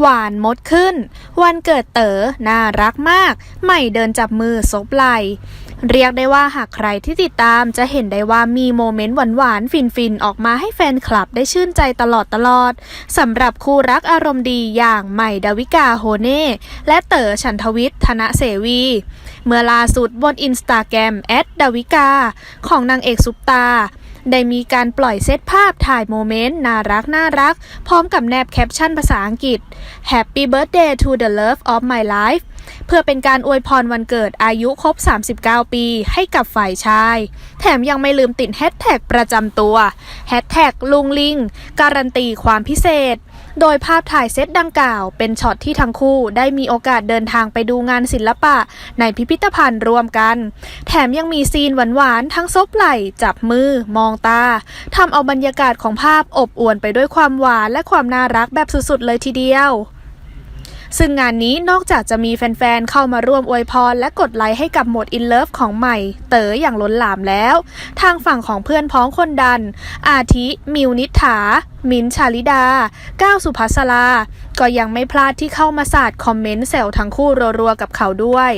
หวานมดขึ้น วันเกิดเต๋อน่ารักมาก ใหม่เดินจับมือซบไหลเรียกได้ว่าหากใครที่ติดตามจะเห็นได้ว่ามีโมเมนต์หวานๆ ฟินๆ ออกมาให้แฟนคลับได้ชื่นใจตลอดตลอดสำหรับคู่รักอารมณ์ดีอย่างใหม่ดาวิกาโฮเน่ และเต๋อฉันทวิทย์ธนเสวี เมื่อล่าสุดบนอินสตาแกรมแอดดาวิกาของนางเอกซุปตา ได้มีการปล่อยเซตภาพถ่ายโมเมนต์น่ารักน่ารัก พร้อมกับแนบแคปชั่นภาษาอังกฤษ Happy birthday to the love of my life เพื่อเป็นการอวยพรวันเกิดอายุครบ 39 ปีให้กับฝ่ายชาย แถมยังไม่ลืมติดแฮชแท็กประจำตัวแฮชแท็กลุงลิง การันตีความพิเศษ โดยภาพถ่ายเซตดังกล่าว เป็นช็อตที่ทั้งคู่ได้มีโอกาสเดินทางไปดูงานศิลปะ ในพิพิธภัณฑ์รวมกัน แถมยังมีซีนหวานๆทั้งซบไหล่จับมือ มองตาทำเอาบรรยากาศของภาพอบอวลไปด้วยความหวานและความน่ารักแบบสุดๆเลยทีเดียว ซึ่งงานนี้นอกจากจะมีแฟนๆ เข้ามาร่วมอวยพร และกดไลค์ให้กับโหมดอินเลิฟของใหม่ เต๋ออย่างล้นหลามแล้ว ทางฝั่งของเพื่อนพ้องคนดัน อาทิ มิวนิษฐา มินชาลิดา ก้าวสุภัสรา ก็ยังไม่พลาดที่เข้ามาสาดคอมเมนต์แซวทั้งคู่รัวๆกับเขาด้วย